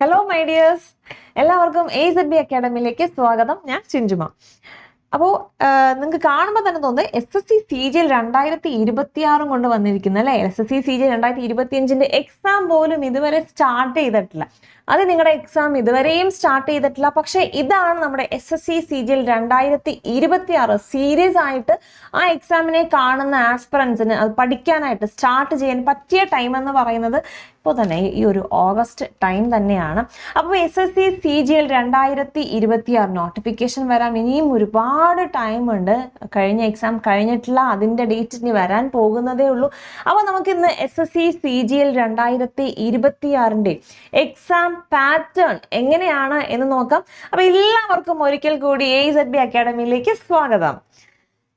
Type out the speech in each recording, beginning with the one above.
Hello my dears എല്ലാവർക്കും A Z B അക്കാഡമിയിലേക്ക് സ്വാഗതം. ഞാൻ ചിഞ്ചുമ. അപ്പോൾ നിങ്ങൾക്ക് കാണുമ്പോൾ തന്നെ തോന്നുന്നത് എസ് എസ് സി സി ജിയിൽ രണ്ടായിരത്തി ഇരുപത്തി ആറും കൊണ്ട് വന്നിരിക്കുന്ന അല്ലേ? S S C C G രണ്ടായിരത്തി ഇരുപത്തി അഞ്ചിന്റെ എക്സാം പോലും ഇതുവരെ സ്റ്റാർട്ട് ചെയ്തിട്ടില്ല. അത് നിങ്ങളുടെ എക്സാം ഇതുവരെയും സ്റ്റാർട്ട് ചെയ്തിട്ടില്ല. പക്ഷേ ഇതാണ് നമ്മുടെ S S C C G L രണ്ടായിരത്തി ഇരുപത്തി ആറ് സീരിയസ് ആയിട്ട് ആ എക്സാമിനെ കാണുന്ന ആസ്പിറൻസിന് അത് പഠിക്കാനായിട്ട് സ്റ്റാർട്ട് ചെയ്യാൻ പറ്റിയ ടൈം എന്ന് പറയുന്നത് ഇപ്പോൾ തന്നെ ഈ ഒരു ഓഗസ്റ്റ് ടൈം തന്നെയാണ്. അപ്പോൾ S S C C G L രണ്ടായിരത്തി ഇരുപത്തി ആറ് നോട്ടിഫിക്കേഷൻ വരാൻ ഇനിയും ഒരുപാട് ടൈം ഉണ്ട്. കഴിഞ്ഞ എക്സാം കഴിഞ്ഞിട്ടില്ല അതിന്റെ ഡേറ്റ് ഇനി വരാൻ പോകുന്നതേ ഉള്ളൂ. അപ്പോൾ നമുക്കിന്ന് S S C C G L രണ്ടായിരത്തി ഇരുപത്തി ആറിന്റെ എക്സാം പാറ്റേൺ എങ്ങനെയാണ് എന്ന് നോക്കാം. അപ്പോൾ എല്ലാവർക്കും ഒരിക്കൽ കൂടി എ സെഡ് ബി അക്കാഡമിയിലേക്ക് സ്വാഗതം.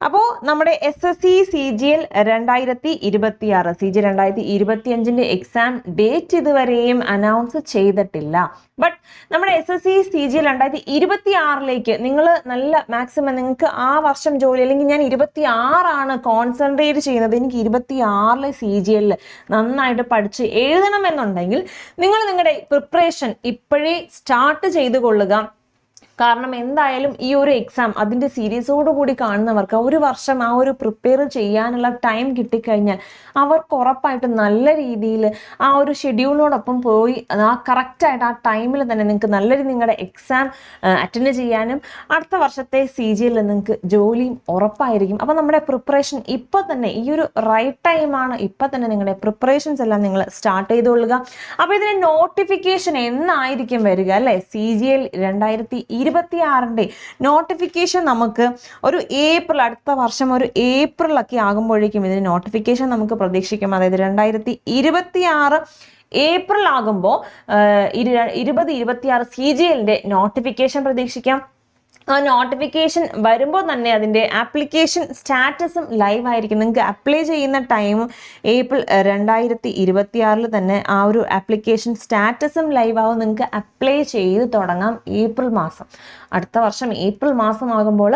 അപ്പോൾ നമ്മുടെ S S C C G L രണ്ടായിരത്തി ഇരുപത്തി ആറ് സി ജി രണ്ടായിരത്തി ഇരുപത്തി അഞ്ചിന്റെ എക്സാം ഡേറ്റ് ഇതുവരെയും അനൗൺസ് ചെയ്തിട്ടില്ല. ബട്ട് നമ്മുടെ S S C C G L രണ്ടായിരത്തി ഇരുപത്തി ആറിലേക്ക് നിങ്ങൾ നല്ല മാക്സിമം നിങ്ങൾക്ക് ആ വർഷം ജോലി അല്ലെങ്കിൽ ഞാൻ ഇരുപത്തി ആറാണ് കോൺസെൻട്രേറ്റ് ചെയ്യുന്നത് എനിക്ക് ഇരുപത്തി ആറിലെ സി ജി എല്ലിൽ നന്നായിട്ട് പഠിച്ച് എഴുതണമെന്നുണ്ടെങ്കിൽ നിങ്ങൾ നിങ്ങളുടെ പ്രിപ്പറേഷൻ ഇപ്പോഴേ സ്റ്റാർട്ട് ചെയ്തു കൊള്ളുക കാരണം എന്തായാലും ഈ ഒരു എക്സാം അതിന്റെ സീരീസോട് കൂടി കാണുന്നവർക്ക് ഒരു വർഷം ആ ഒരു പ്രിപ്പയർ ചെയ്യാനുള്ള ടൈം കിട്ടിക്കഴിഞ്ഞാൽ അവർക്ക് ഉറപ്പായിട്ട് നല്ല രീതിയിൽ ആ ഒരു ഷെഡ്യൂളിനോടൊപ്പം പോയി ആ കറക്റ്റായിട്ട് ആ ടൈമിൽ തന്നെ നിങ്ങൾക്ക് നല്ല രീതി നിങ്ങളുടെ എക്സാം അറ്റൻഡ് ചെയ്യാനും അടുത്ത വർഷത്തെ സി ജിയിൽ നിങ്ങൾക്ക് ജോലിയും ഉറപ്പായിരിക്കും. അപ്പോൾ നമ്മുടെ പ്രിപ്പറേഷൻ ഇപ്പോൾ തന്നെ ഈ ഒരു റൈറ്റ് ടൈമാണ് ഇപ്പോൾ തന്നെ നിങ്ങളുടെ പ്രിപ്പറേഷൻസ് എല്ലാം നിങ്ങൾ സ്റ്റാർട്ട് ചെയ്തുകൊള്ളുക. അപ്പോൾ ഇതിന് നോട്ടിഫിക്കേഷൻ എന്നായിരിക്കും വരിക അല്ലേ? സി ജി എൽ രണ്ടായിരത്തി ഇരുപത്തി ആറിന്റെ നോട്ടിഫിക്കേഷൻ നമുക്ക് ഒരു ഏപ്രിൽ അടുത്ത വർഷം ഒരു ഏപ്രിലൊക്കെ ആകുമ്പോഴേക്കും ഇതിന് നോട്ടിഫിക്കേഷൻ നമുക്ക് പ്രതീക്ഷിക്കാം. അതായത് രണ്ടായിരത്തി ഇരുപത്തി ആറ് ഏപ്രിൽ ആകുമ്പോൾ ഇരുപത് ഇരുപത്തിയാറ് സി ജി എല്ലിന്റെ നോട്ടിഫിക്കേഷൻ പ്രതീക്ഷിക്കാം. ആ നോട്ടിഫിക്കേഷൻ വരുമ്പോൾ തന്നെ അതിന്റെ ആപ്ലിക്കേഷൻ സ്റ്റാറ്റസും ലൈവ് ആയിരിക്കും. നിങ്ങൾക്ക് അപ്ലൈ ചെയ്യുന്ന ടൈമും ഏപ്രിൽ രണ്ടായിരത്തി ഇരുപത്തിയാറിൽ തന്നെ ആ ഒരു ആപ്ലിക്കേഷൻ സ്റ്റാറ്റസും ലൈവ് ആവും. നിങ്ങൾക്ക് അപ്ലൈ ചെയ്ത് തുടങ്ങാം ഏപ്രിൽ മാസം. അടുത്ത വർഷം ഏപ്രിൽ മാസമാകുമ്പോൾ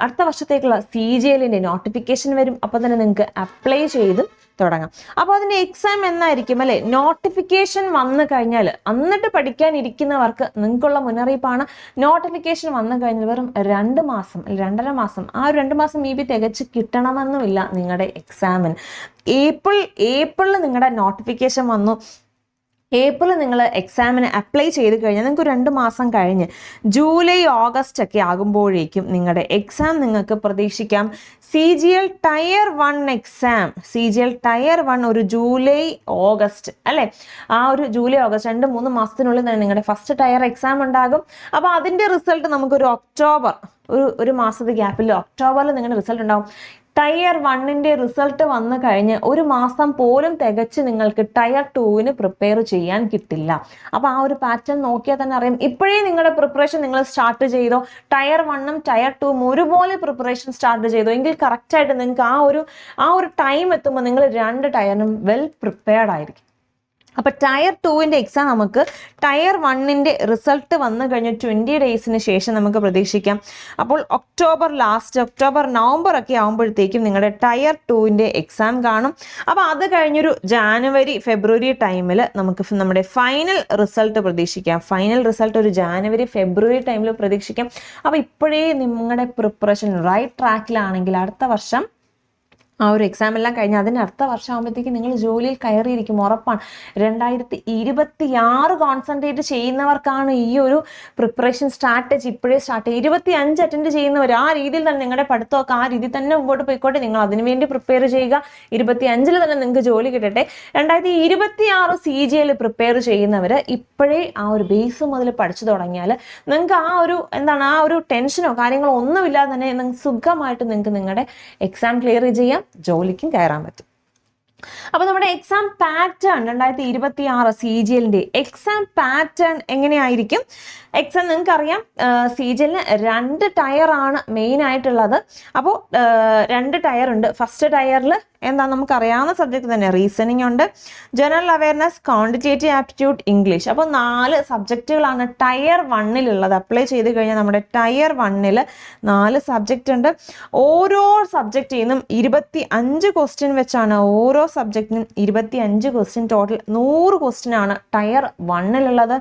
അടുത്ത വർഷത്തേക്കുള്ള സി ജി എല്ലിന്റെ നോട്ടിഫിക്കേഷൻ വരും. അപ്പോൾ തന്നെ നിങ്ങൾക്ക് അപ്ലൈ ചെയ്ത് തുടങ്ങാം. അപ്പോൾ അതിന്റെ എക്സാം എന്നായിരിക്കും അല്ലേ? നോട്ടിഫിക്കേഷൻ വന്നു കഴിഞ്ഞാൽ എന്നിട്ട് പഠിക്കാനിരിക്കുന്നവർക്ക് നിങ്ങൾക്കുള്ള മുന്നറിയിപ്പാണ്. നോട്ടിഫിക്കേഷൻ വന്നു കഴിഞ്ഞാൽ വെറും രണ്ട് മാസം രണ്ടര മാസം ആ ഒരു രണ്ട് മാസം മേ ബി തികച്ച് കിട്ടണമെന്നുമില്ല നിങ്ങളുടെ എക്സാമിന് ഏപ്രിൽ ഏപ്രിലിൽ നിങ്ങളുടെ നോട്ടിഫിക്കേഷൻ വന്നു. ഏപ്രിൽ നിങ്ങൾ എക്സാമിന് അപ്ലൈ ചെയ്ത് കഴിഞ്ഞാൽ നിങ്ങൾക്ക് രണ്ട് മാസം കഴിഞ്ഞ് ജൂലൈ ഓഗസ്റ്റ് ഒക്കെ ആകുമ്പോഴേക്കും നിങ്ങളുടെ എക്സാം നിങ്ങൾക്ക് പ്രതീക്ഷിക്കാം. C G L tier one exam C G L tier one ഒരു ജൂലൈ ഓഗസ്റ്റ് അല്ലേ? ആ ഒരു ജൂലൈ ഓഗസ്റ്റ് രണ്ട് മൂന്ന് മാസത്തിനുള്ളിൽ തന്നെ നിങ്ങളുടെ ഫസ്റ്റ് ടയർ എക്സാം ഉണ്ടാകും. അപ്പോൾ അതിന്റെ റിസൾട്ട് നമുക്കൊരു ഒക്ടോബർ ഒരു ഒരു മാസത്തെ ഗ്യാപ്പിൽ ഒക്ടോബറിൽ നിങ്ങളുടെ റിസൾട്ട് ഉണ്ടാകും ടയർ വണ്ണിന്റെ റിസൾട്ട് വന്നു കഴിഞ്ഞ് ഒരു മാസം പോലും തികച്ച് നിങ്ങൾക്ക് ടയർ ടൂവിന് പ്രിപ്പയർ ചെയ്യാൻ കിട്ടില്ല. അപ്പോൾ ആ ഒരു പാറ്റേൺ നോക്കിയാൽ തന്നെ അറിയാം. ഇപ്പോഴേ നിങ്ങളുടെ പ്രിപ്പറേഷൻ നിങ്ങൾ സ്റ്റാർട്ട് ചെയ്തോ ടയർ വണ്ണും ടയർ ടൂവും ഒരുപോലെ പ്രിപ്പറേഷൻ സ്റ്റാർട്ട് ചെയ്തോ എങ്കിൽ കറക്റ്റായിട്ട് നിങ്ങൾക്ക് ആ ഒരു ആ ഒരു ടൈം എത്തുമ്പോൾ നിങ്ങൾ രണ്ട് ടയറിനും വെൽ പ്രിപ്പയർഡ് ആയിരിക്കും. അപ്പോൾ ടയർ ടുവിന്റെ എക്സാം നമുക്ക് ടയർ വണ്ണിന്റെ റിസൾട്ട് വന്നു കഴിഞ്ഞ് ട്വന്റി ഡേയ്സിന് ശേഷം നമുക്ക് പ്രതീക്ഷിക്കാം. അപ്പോൾ ഒക്ടോബർ ലാസ്റ്റ് ഒക്ടോബർ നവംബർ ഒക്കെ ആകുമ്പോഴത്തേക്കും നിങ്ങളുടെ ടയർ ടുവിന്റെ എക്സാം കാണും. അപ്പോൾ അത് കഴിഞ്ഞൊരു ജാനുവരി ഫെബ്രുവരി ടൈമിൽ നമുക്ക് നമ്മുടെ ഫൈനൽ റിസൾട്ട് പ്രതീക്ഷിക്കാം. ഫൈനൽ റിസൾട്ട് ഒരു ജാനുവരി ഫെബ്രുവരി ടൈമിൽ പ്രതീക്ഷിക്കാം. അപ്പോൾ ഇപ്പോഴേ നിങ്ങളുടെ പ്രിപ്പറേഷൻ റൈറ്റ് ട്രാക്കിലാണെങ്കിൽ അടുത്ത വർഷം ആ ഒരു എക്സാം എല്ലാം കഴിഞ്ഞ് അതിന് അടുത്ത വർഷം ആകുമ്പോഴത്തേക്ക് നിങ്ങൾ ജോലിയിൽ കയറിയിരിക്കും ഉറപ്പാണ്. രണ്ടായിരത്തി ഇരുപത്തി ആറ് കോൺസെൻട്രേറ്റ് ചെയ്യുന്നവർക്കാണ് ഈ ഒരു പ്രിപ്പറേഷൻ സ്ട്രാറ്റജി ഇപ്പോഴേ സ്റ്റാർട്ട് ചെയ്യുക. ഇരുപത്തി അഞ്ച് അറ്റൻഡ് ചെയ്യുന്നവർ ആ രീതിയിൽ തന്നെ നിങ്ങളുടെ പഠിത്തമൊക്കെ ആ രീതിയിൽ തന്നെ മുമ്പോട്ട് പോയിക്കോട്ടെ. നിങ്ങൾ അതിനുവേണ്ടി പ്രിപ്പയർ ചെയ്യുക. ഇരുപത്തി അഞ്ചിൽ തന്നെ നിങ്ങൾക്ക് ജോലി കിട്ടട്ടെ. രണ്ടായിരത്തി ഇരുപത്തി ആറ് സി ജി എൽ പ്രിപ്പയർ ചെയ്യുന്നവർ ഇപ്പോഴേ ആ ഒരു ബേസ് മുതൽ പഠിച്ചു തുടങ്ങിയാൽ നിങ്ങൾക്ക് ആ ഒരു എന്താണ് ആ ഒരു ടെൻഷനോ കാര്യങ്ങളോ ഒന്നുമില്ലാതെ തന്നെ നിങ്ങൾക്ക് സുഖമായിട്ട് നിങ്ങൾക്ക് നിങ്ങളുടെ എക്സാം ക്ലിയർ ചെയ്യാം. ജോലിക്കും കയറാൻ പറ്റും. അപ്പോൾ നമ്മുടെ എക്സാം പാറ്റേൺ രണ്ടായിരത്തി ഇരുപത്തി ആറ് സി ജി എല്ലിന്റെ എക്സാം പാറ്റേൺ എങ്ങനെയായിരിക്കും? എക്സാം നിങ്ങൾക്കറിയാം സി ജി എല്ലിന് രണ്ട് ടയർ ആണ് മെയിൻ ആയിട്ടുള്ളത്. അപ്പോൾ രണ്ട് ടയർ ഉണ്ട്. ഫസ്റ്റ് ടയറിൽ എന്താ നമുക്ക് അറിയാവുന്ന സബ്ജക്റ്റ് തന്നെ റീസണിങ് ഉണ്ട്. General awareness quantitative aptitude English അപ്പോൾ നാല് സബ്ജക്റ്റുകളാണ് ടയർ വണ്ണിലുള്ളത് അപ്ലൈ ചെയ്ത് കഴിഞ്ഞാൽ നമ്മുടെ ടയർ വണ്ണിൽ നാല് സബ്ജക്റ്റ് ഉണ്ട്. ഓരോ സബ്ജക്റ്റിൽ നിന്നും ഇരുപത്തി അഞ്ച് ക്വസ്റ്റ്യൻ വെച്ചാണ് ഓരോ സബ്ജക്റ്റിനും ഇരുപത്തി അഞ്ച് ക്വസ്റ്റ്യൻ ടോട്ടൽ നൂറ് ക്വസ്റ്റ്യൻ ആണ് ടയർ വണ്ണിലുള്ളത്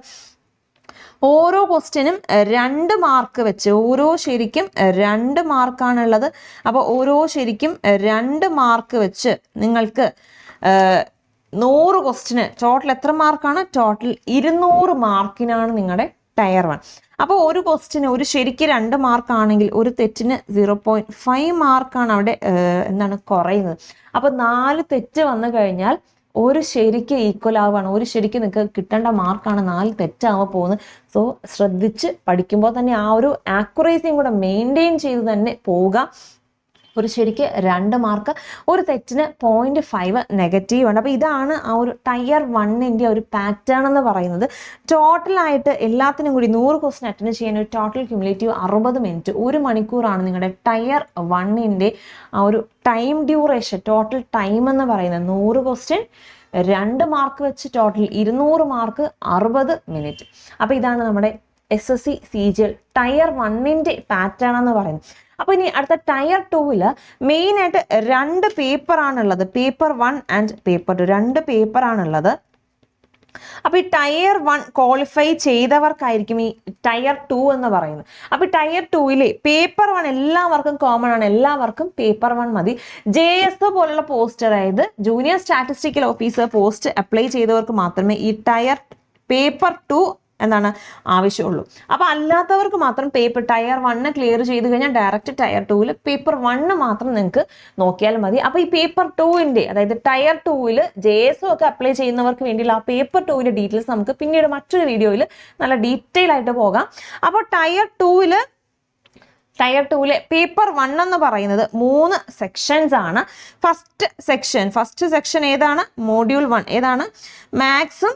ഓരോ ക്വസ്റ്റ്യനും രണ്ട് മാർക്ക് വെച്ച് ഓരോ ശരിക്കും രണ്ട് മാർക്കാണുള്ളത്. അപ്പോൾ ഓരോ ശരിക്കും രണ്ട് മാർക്ക് വെച്ച് നിങ്ങൾക്ക് നൂറ് ക്വസ്റ്റിന് ടോട്ടൽ എത്ര മാർക്കാണ്? ടോട്ടൽ ഇരുന്നൂറ് മാർക്കിനാണ് നിങ്ങളുടെ ടയർ വൺ. അപ്പോൾ ഒരു ക്വസ്റ്റിന് ഒരു ശരിക്ക് രണ്ട് മാർക്കാണെങ്കിൽ ഒരു തെറ്റിന് സീറോ പോയിന്റ് ഫൈവ് മാർക്കാണ് അവിടെ എന്താണ് കുറയുന്നത്. അപ്പോൾ നാല് തെറ്റ് വന്നു കഴിഞ്ഞാൽ ഒരു ശരിക്ക് ഈക്വൽ ആവുകയാണ്. ഒരു ശരിക്ക് നിങ്ങൾക്ക് കിട്ടേണ്ട മാർക്കാണ് നാല് തെറ്റാവാൻ പോകുന്നത്. സോ ശ്രദ്ധിച്ച് പഠിക്കുമ്പോൾ തന്നെ ആ ഒരു ആക്യുറേസിയും കൂടെ മെയിന്റെയിൻ ചെയ്ത് തന്നെ പോവുക. ഒരു ശരിക്ക് രണ്ട് മാർക്ക് ഒരു തെറ്റിന് പോയിന്റ് ഫൈവ് നെഗറ്റീവ് ഉണ്ട് അപ്പോൾ ഇതാണ് ആ ഒരു ടയർ വണ്ണിന്റെ ഒരു പാറ്റേൺ എന്ന് പറയുന്നത്. ടോട്ടലായിട്ട് എല്ലാത്തിനും കൂടി നൂറ് ക്വസ്റ്റൻ അറ്റൻഡ് ചെയ്യാൻ ഒരു ടോട്ടൽ ക്യുമുലേറ്റീവ് അറുപത് മിനിറ്റ് ഒരു മണിക്കൂറാണ് നിങ്ങളുടെ ടയർ വണ്ണിന്റെ ആ ഒരു ടൈം ഡ്യൂറേഷൻ ടോട്ടൽ ടൈം എന്ന് പറയുന്നത്. നൂറ് ക്വസ്റ്റ്യൻ രണ്ട് മാർക്ക് വെച്ച് ടോട്ടൽ ഇരുന്നൂറ് മാർക്ക് അറുപത് മിനിറ്റ് അപ്പോൾ ഇതാണ് നമ്മുടെ S S C C G L tier വണ്ണിന്റെ പാറ്റേൺ എന്ന് പറയുന്നത്. അപ്പോൾ ഇനി അടുത്ത ടയർ ടൂവിൽ മെയിനായിട്ട് രണ്ട് പേപ്പറാണുള്ളത് paper one and paper two രണ്ട് പേപ്പറാണുള്ളത് അപ്പോൾ ഈ ടയർ വൺ ക്വാളിഫൈ ചെയ്തവർക്കായിരിക്കും ഈ ടയർ ടു എന്ന് പറയുന്നത്. അപ്പോൾ ടയർ ടൂയിലെ പേപ്പർ വൺ എല്ലാവർക്കും കോമൺ ആണ്. എല്ലാവർക്കും പേപ്പർ വൺ മതി. ജെ എസ് പോലുള്ള പോസ്റ്റ് അതായത് junior statistical officer post apply ചെയ്തവർക്ക് മാത്രമേ ഈ ടയർ പേപ്പർ ടു എന്താണ് ആവശ്യമുള്ളൂ. അപ്പോൾ അല്ലാത്തവർക്ക് മാത്രം പേപ്പർ ടയർ വണ്ണ് ക്ലിയർ ചെയ്ത് കഴിഞ്ഞാൽ ഡയറക്റ്റ് ടയർ ടൂവിൽ പേപ്പർ വണ്ണ് മാത്രം നിങ്ങൾക്ക് നോക്കിയാൽ മതി. അപ്പോൾ ഈ പേപ്പർ ടൂവിന്റെ അതായത് ടയർ ടൂവിൽ ജെ ഒക്കെ അപ്ലൈ ചെയ്യുന്നവർക്ക് വേണ്ടിയുള്ള ആ പേപ്പർ ടൂവിന്റെ ഡീറ്റെയിൽസ് നമുക്ക് പിന്നീട് മറ്റൊരു വീഡിയോയിൽ നല്ല ഡീറ്റെയിൽ ആയിട്ട് പോകാം. അപ്പോൾ ടയർ ടൂവിൽ ടയർ ടൂവിലെ പേപ്പർ വൺ എന്ന് പറയുന്നത് മൂന്ന് സെക്ഷൻസ് ആണ്. ഫസ്റ്റ് സെക്ഷൻ ഫസ്റ്റ് സെക്ഷൻ ഏതാണ്? മോഡ്യൂൾ വൺ ഏതാണ്? മാത്സും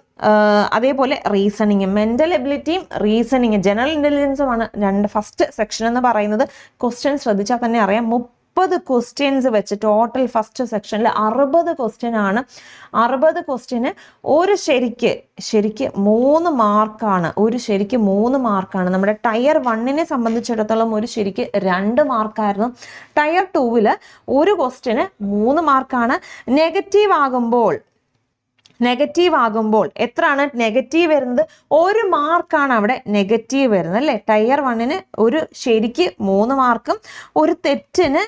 അതേപോലെ റീസണിങ്ങും മെന്റൽ എബിലിറ്റിയും റീസണിങ്ങും ജനറൽ ഇന്റലിജൻസുമാണ് രണ്ട് ഫസ്റ്റ് സെക്ഷൻ എന്ന് പറയുന്നത്. ക്വസ്റ്റ്യൻ ശ്രദ്ധിച്ചാൽ തന്നെ അറിയാം. മുപ്പത് ക്വസ്റ്റ്യൻസ് വെച്ച് ടോട്ടൽ ഫസ്റ്റ് സെക്ഷനിൽ അറുപത് ക്വസ്റ്റ്യൻ ആണ്. അറുപത് ക്വസ്റ്റ്യന് ഒരു ശരിക്ക് ശരിക്ക് മൂന്ന് മാർക്കാണ് ഒരു ശരിക്ക് മൂന്ന് മാർക്കാണ് നമ്മുടെ ടയർ വണ്ണിനെ സംബന്ധിച്ചിടത്തോളം ഒരു ശരിക്ക് രണ്ട് മാർക്കായിരുന്നു ടയർ ടൂവിൽ ഒരു ക്വസ്റ്റ്യന് മൂന്ന് മാർക്കാണ് നെഗറ്റീവ് ആകുമ്പോൾ നെഗറ്റീവ് ആകുമ്പോൾ എത്രയാണ്? നെഗറ്റീവ് വരുന്നത് ഒരു മാർക്കാണ് അവിടെ നെഗറ്റീവ് വരുന്നത് അല്ലേ? ടയർ വണ്ണിന് ഒരു ശരിക്ക് മൂന്ന് മാർക്കും ഒരു തെറ്റിന്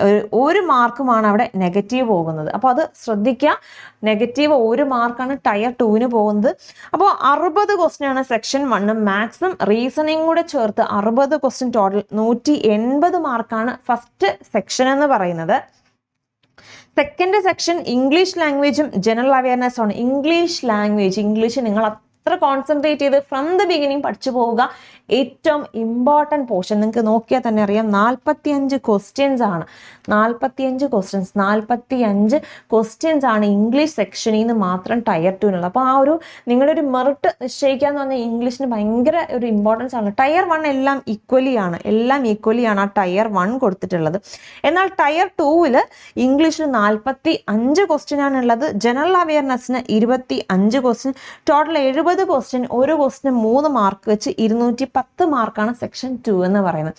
ഒരു- മാർക്കുമാണ് അവിടെ നെഗറ്റീവ് പോകുന്നത്. അപ്പോൾ അത് ശ്രദ്ധിക്കുക. നെഗറ്റീവ് ഒരു മാർക്കാണ് ടയർ ടൂവിന് പോകുന്നത്. അപ്പോൾ അറുപത് ക്വസ്റ്റ്യൻ ആണ് സെക്ഷൻ വണ്ണും മാത്സും റീസണിങ് കൂടെ ചേർത്ത് അറുപത് ക്വസ്റ്റ്യൻ ടോട്ടൽ നൂറ്റി എൺപത് മാർക്കാണ് ഫസ്റ്റ് സെക്ഷൻ എന്ന് പറയുന്നത്. സെക്കൻഡ് സെക്ഷൻ ഇംഗ്ലീഷ് ലാംഗ്വേജും ജനറൽ അവയർനെസ് ആണ്. ഇംഗ്ലീഷ് ലാംഗ്വേജ് ഇംഗ്ലീഷ് നിങ്ങൾ അത്ര കോൺസെൻട്രേറ്റ് ചെയ്ത് ഫ്രം ദ ബിഗിനിങ് പഠിച്ചു പോവുക. ഏറ്റവും ഇമ്പോർട്ടന്റ് പോർഷൻ നിങ്ങൾക്ക് നോക്കിയാൽ തന്നെ അറിയാം നാൽപ്പത്തി അഞ്ച് ക്വസ്റ്റ്യൻസ് ആണ്. നാൽപ്പത്തി അഞ്ച് ക്വസ്റ്റ്യൻസ് നാൽപ്പത്തി അഞ്ച് ക്വസ്റ്റ്യൻസ് ആണ് ഇംഗ്ലീഷ് സെക്ഷനിൽ നിന്ന് മാത്രം ടയർ ടുവിനുള്ളത് അപ്പോൾ ആ ഒരു നിങ്ങളുടെ ഒരു മെറിറ്റ് നിശ്ചയിക്കുക എന്ന് പറഞ്ഞാൽ ഇംഗ്ലീഷിന് ഭയങ്കര ഒരു ഇമ്പോർട്ടൻസ് ആണ്. ടയർ വൺ എല്ലാം ഈക്വലി ആണ്. എല്ലാം ഈക്വലി ആണ് ആ ടയർ വൺ കൊടുത്തിട്ടുള്ളത്. എന്നാൽ ടയർ ടൂവിൽ ഇംഗ്ലീഷിൽ നാൽപ്പത്തി അഞ്ച് ക്വസ്റ്റ്യൻ ഉള്ളത്. ജനറൽ അവയർനെസ്സിന് ഇരുപത്തി അഞ്ച് ക്വസ്റ്റ്യൻ ടോട്ടൽ എഴുപത് ക്വസ്റ്റ്യൻ ഒരു ക്വസ്റ്റ്യൻ മൂന്ന് മാർക്ക് വെച്ച് ഇരുന്നൂറ്റി പത്ത് മാർക്കാണ് സെക്ഷൻ ടു എന്ന് പറയുന്നത്.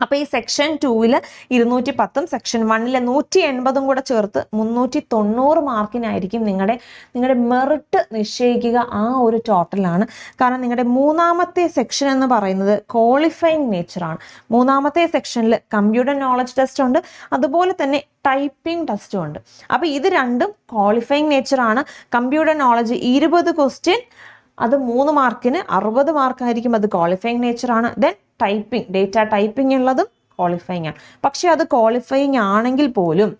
അപ്പോൾ ഈ സെക്ഷൻ ടൂവിൽ ഇരുന്നൂറ്റി പത്തും സെക്ഷൻ വണ്ണിലെ നൂറ്റി എൺപതും കൂടെ ചേർത്ത് മുന്നൂറ്റി തൊണ്ണൂറ് മാർക്കിനായിരിക്കും നിങ്ങളുടെ നിങ്ങളുടെ മെറിറ്റ് നിശ്ചയിക്കുക ആ ഒരു ടോട്ടലാണ്. കാരണം നിങ്ങളുടെ മൂന്നാമത്തെ സെക്ഷൻ എന്ന് പറയുന്നത് ക്വാളിഫൈങ് നേച്ചറാണ് മൂന്നാമത്തെ സെക്ഷനിൽ കമ്പ്യൂട്ടർ നോളജ് ടെസ്റ്റ് ഉണ്ട് അതുപോലെ തന്നെ ടൈപ്പിംഗ് ടെസ്റ്റും ഉണ്ട്. അപ്പോൾ ഇത് രണ്ടും ക്വാളിഫൈങ് നേച്ചറാണ് കമ്പ്യൂട്ടർ നോളജ് ഇരുപത് ക്വസ്റ്റ്യൻ അത് മൂന്ന് മാർക്കിന് അറുപത് മാർക്കായിരിക്കും അത് ക്വാളിഫൈങ് നേച്ചറാണ് ദെൻ ടൈപ്പിംഗ് ഡേറ്റ ടൈപ്പിംഗ് ഉള്ളതും ക്വാളിഫൈങ് ആണ്. പക്ഷേ അത് ക്വാളിഫൈങ് ആണെങ്കിൽ പോലും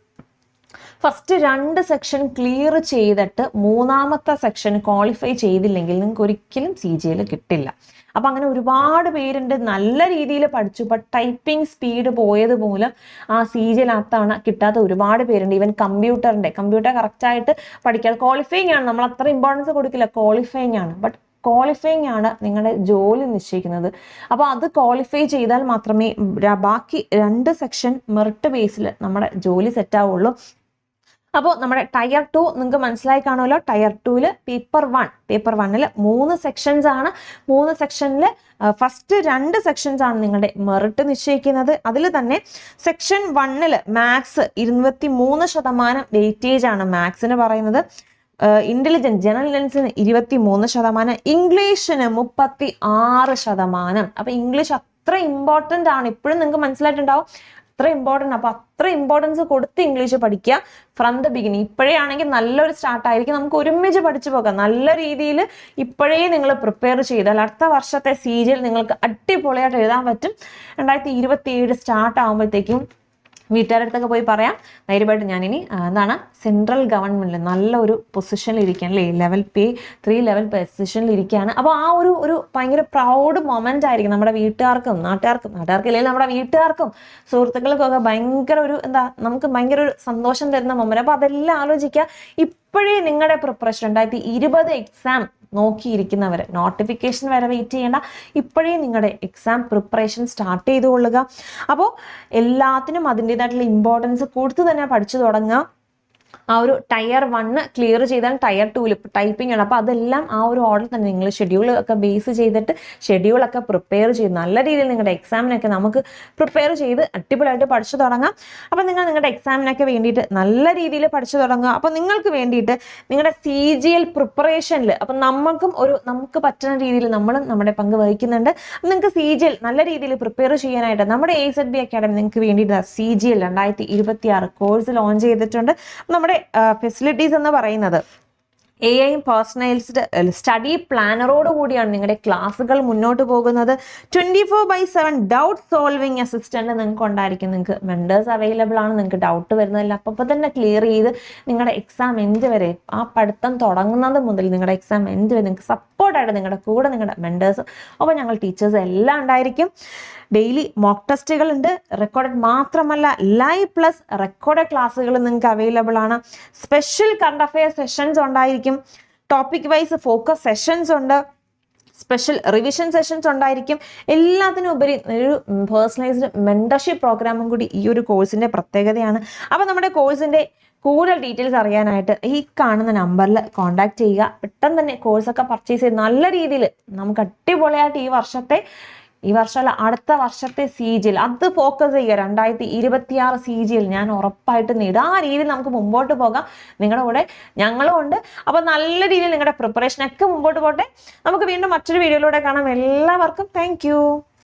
ഫസ്റ്റ് രണ്ട് സെക്ഷൻ ക്ലിയർ ചെയ്തിട്ട് മൂന്നാമത്തെ സെക്ഷൻ ക്വാളിഫൈ ചെയ്തില്ലെങ്കിൽ നിങ്ങൾക്ക് ഒരിക്കലും സി ജിയിൽ കിട്ടില്ല. അപ്പം അങ്ങനെ ഒരുപാട് പേരുണ്ട് നല്ല രീതിയിൽ പഠിച്ചു. ബട്ട് ടൈപ്പിംഗ് സ്പീഡ് പോയത് മൂലം ആ സി ജിയിനകത്താണ് കിട്ടാത്ത ഒരുപാട് പേരുണ്ട്. ഈവൻ കമ്പ്യൂട്ടറിന്റെ കമ്പ്യൂട്ടർ കറക്റ്റായിട്ട് പഠിക്കാതെ ക്വാളിഫൈങ് ആണ്. നമ്മൾ അത്ര ഇമ്പോർട്ടൻസ് കൊടുക്കില്ല. ക്വാളിഫൈങ് ആണ്. ബട്ട് ക്വാളിഫൈങ് ആണ് നിങ്ങളുടെ ജോലി നിശ്ചയിക്കുന്നത്. അപ്പോൾ അത് ക്വാളിഫൈ ചെയ്താൽ മാത്രമേ ബാക്കി രണ്ട് സെക്ഷൻ മെറിറ്റ് ബേസിൽ നമ്മുടെ ജോലി സെറ്റ് ആവുള്ളൂ. അപ്പോൾ നമ്മുടെ ടയർ ടു നിങ്ങൾക്ക് മനസ്സിലായി കാണുമല്ലോ. ടയർ ടുവിൽ പേപ്പർ വൺ പേപ്പർ വണ്ണിൽ മൂന്ന് സെക്ഷൻസ് ആണ്. മൂന്ന് സെക്ഷനിൽ ഫസ്റ്റ് രണ്ട് സെക്ഷൻസ് ആണ് നിങ്ങളുടെ മെറിറ്റ് നിശ്ചയിക്കുന്നത്. അതിൽ തന്നെ സെക്ഷൻ വണ്ണിൽ മാത്സ് ഇരുപത്തി മൂന്ന് ശതമാനം വെയിറ്റേജ് ആണ് മാത്സിന് പറയുന്നത്. ഇന്റലിജൻസ് ജനറൽ ലെൻസിന് ഇരുപത്തി മൂന്ന് ശതമാനം ഇംഗ്ലീഷിന് മുപ്പത്തി ആറ് ശതമാനം. അപ്പൊ ഇംഗ്ലീഷ് അത്ര ഇമ്പോർട്ടന്റ് ആണ്. ഇപ്പോഴും നിങ്ങൾക്ക് മനസ്സിലായിട്ടുണ്ടാവും. അത്ര ഇമ്പോർട്ടന്റ് അപ്പോൾ അത്ര ഇമ്പോർട്ടൻസ് കൊടുത്ത് ഇംഗ്ലീഷ് പഠിക്കുക ഫ്രം ദ ബിഗിനിങ് ഇപ്പോഴേ ആണെങ്കിൽ നല്ലൊരു സ്റ്റാർട്ട് ആയിരിക്കും. നമുക്ക് ഒരുമിച്ച് പഠിച്ചു പോകാം. നല്ല രീതിയിൽ ഇപ്പോഴേ നിങ്ങൾ പ്രിപ്പയർ ചെയ്താൽ അടുത്ത വർഷത്തെ സീരിയൽ നിങ്ങൾക്ക് അടിപൊളിയായിട്ട് എഴുതാൻ പറ്റും. രണ്ടായിരത്തി ഇരുപത്തി ഏഴ് സ്റ്റാർട്ട് ആകുമ്പോഴത്തേക്കും വീട്ടുകാരുടെ അടുത്തൊക്കെ പോയി പറയാം. ധൈര്യമായിട്ട് ഞാനിനി എന്താണ് സെൻട്രൽ ഗവൺമെന്റിൽ നല്ലൊരു പൊസിഷനിൽ ഇരിക്കുകയാണ്. അല്ലേ ലെവൽ പേ ത്രീ ലെവൽ പൊസിഷനിൽ ഇരിക്കുകയാണ്. അപ്പോൾ ആ ഒരു ഒരു ഭയങ്കര പ്രൗഡ് മൊമെന്റ് ആയിരിക്കും നമ്മുടെ വീട്ടുകാർക്കും നാട്ടുകാർക്കും. നാട്ടുകാർക്കും ഇല്ലെങ്കിൽ നമ്മുടെ വീട്ടുകാർക്കും സുഹൃത്തുക്കൾക്കൊക്കെ ഭയങ്കര ഒരു എന്താ നമുക്ക് ഭയങ്കര ഒരു സന്തോഷം തരുന്ന മൊമെന്റ് അപ്പോൾ അതെല്ലാം ആലോചിക്കുക. ഇപ്പോഴേ നിങ്ങളുടെ പ്രിപ്പറേഷൻ രണ്ടായിരത്തി ഇരുപത് എക്സാം നോക്കിയിരിക്കുന്നവർ നോട്ടിഫിക്കേഷൻ വരെ വെയിറ്റ് ചെയ്യേണ്ട. ഇപ്പോഴേ നിങ്ങളുടെ എക്സാം പ്രിപ്പറേഷൻ സ്റ്റാർട്ട് ചെയ്തുകൊള്ളുക. അപ്പോൾ എല്ലാത്തിനും അതിന്റെതായിട്ടുള്ള ഇമ്പോർട്ടൻസ് കൊടുത്തു തന്നെ പഠിച്ചു തുടങ്ങുക. ആ ഒരു ടയർ വണ്ണ് ക്ലിയർ ചെയ്താൽ ടയർ ടൂവിൽ ടൈപ്പിംഗ് ആണ്. അപ്പോൾ അതെല്ലാം ആ ഒരു ഓർഡർ തന്നെ നിങ്ങൾ ഷെഡ്യൂൾ ഒക്കെ ബേസ് ചെയ്തിട്ട് ഷെഡ്യൂളൊക്കെ പ്രിപ്പയർ ചെയ്ത് നല്ല രീതിയിൽ നിങ്ങളുടെ എക്സാമിനൊക്കെ നമുക്ക് പ്രിപ്പയർ ചെയ്ത് അടിപൊളിയായിട്ട് പഠിച്ചു തുടങ്ങാം. അപ്പോൾ നിങ്ങൾ നിങ്ങളുടെ എക്സാമിനൊക്കെ വേണ്ടിയിട്ട് നല്ല രീതിയിൽ പഠിച്ചു തുടങ്ങുക. അപ്പോൾ നിങ്ങൾക്ക് വേണ്ടിയിട്ട് നിങ്ങളുടെ സി ജി എൽ പ്രിപ്പറേഷനിൽ അപ്പം നമുക്കും ഒരു നമുക്ക് പറ്റുന്ന രീതിയിൽ നമ്മളും നമ്മുടെ പങ്ക് വഹിക്കുന്നുണ്ട്. നിങ്ങൾക്ക് സി ജി എൽ നല്ല രീതിയിൽ പ്രിപ്പയർ ചെയ്യാനായിട്ട് നമ്മുടെ എ സെഡ് ബി അക്കാഡമി നിങ്ങൾക്ക് വേണ്ടിയിട്ട് സി ജി എൽ രണ്ടായിരത്തി ഇരുപത്തി ആറ് കോഴ്സ് ലോഞ്ച് ചെയ്തിട്ടുണ്ട് നമ്മുടെ ഫെസിലിറ്റീസ് എന്ന് പറയുന്നത്. എ ഐ പേഴ്സണലൈസ്ഡ് സ്റ്റഡി പ്ലാനറോട് കൂടിയാണ് നിങ്ങളുടെ ക്ലാസ്സുകൾ മുന്നോട്ട് പോകുന്നത്. Twenty four by seven doubt solving assistant നിങ്ങൾക്ക് ഉണ്ടായിരിക്കും. നിങ്ങൾക്ക് മെൻഡേഴ്സ് അവൈലബിൾ ആണ്. നിങ്ങൾക്ക് ഡൗട്ട് വരുന്നതിൽ അപ്പം തന്നെ ക്ലിയർ ചെയ്ത് നിങ്ങളുടെ എക്സാം എൻഡ് വരെ ആ പഠിത്തം തുടങ്ങുന്നത് മുതൽ നിങ്ങളുടെ എക്സാം എൻഡ് വരെ നിങ്ങൾക്ക് സപ്പോർട്ടായിട്ട് നിങ്ങളുടെ കൂടെ നിങ്ങളുടെ മെൻഡേഴ്സ് അപ്പോൾ ഞങ്ങൾ ടീച്ചേഴ്സ് എല്ലാം ഉണ്ടായിരിക്കും. ഡെയിലി മോക്ക് ടെസ്റ്റുകൾ ഉണ്ട്. റെക്കോർഡഡ് മാത്രമല്ല ലൈവ് പ്ലസ് റെക്കോർഡഡ് ക്ലാസ്സുകൾ നിങ്ങൾക്ക് അവൈലബിൾ ആണ്. സ്പെഷ്യൽ കറണ്ട് അഫയർ സെഷൻസ് ഉണ്ടായിരിക്കും ടോപ്പിക് വൈസ് ഫോക്കസ് സെഷൻസ് ഉണ്ട്. സ്പെഷ്യൽ റിവിഷൻ സെഷൻസ് ഉണ്ടായിരിക്കും. എല്ലാത്തിനും ഉപരി ഒരു പേഴ്സണലൈസ്ഡ് മെന്റർഷിപ്പ് പ്രോഗ്രാമും കൂടി ഈ ഒരു കോഴ്സിന്റെ പ്രത്യേകതയാണ്. അപ്പോൾ നമ്മുടെ കോഴ്സിന്റെ കൂടുതൽ ഡീറ്റെയിൽസ് അറിയാനായിട്ട് ഈ കാണുന്ന നമ്പറിൽ കോൺടാക്ട് ചെയ്യുക. പെട്ടെന്ന് തന്നെ കോഴ്സൊക്കെ പർച്ചേസ് ചെയ്ത് നല്ല രീതിയിൽ നമുക്ക് അടിപൊളിയായിട്ട് ഈ വർഷത്തെ ഈ വർഷമല്ല അടുത്ത വർഷത്തെ സി ജിയിൽ അത് ഫോക്കസ് ചെയ്യുക. രണ്ടായിരത്തി ഇരുപത്തിയാറ് സി ജിയിൽ ഞാൻ ഉറപ്പായിട്ട് നേടും. ആ രീതിയിൽ നമുക്ക് മുമ്പോട്ട് പോകാം. നിങ്ങളുടെ കൂടെ ഞങ്ങളും ഉണ്ട്. അപ്പോൾ നല്ല രീതിയിൽ നിങ്ങളുടെ പ്രിപ്പറേഷനൊക്കെ മുമ്പോട്ട് പോട്ടെ. നമുക്ക് വീണ്ടും മറ്റൊരു വീഡിയോയിലൂടെ കാണാം. എല്ലാവർക്കും താങ്ക്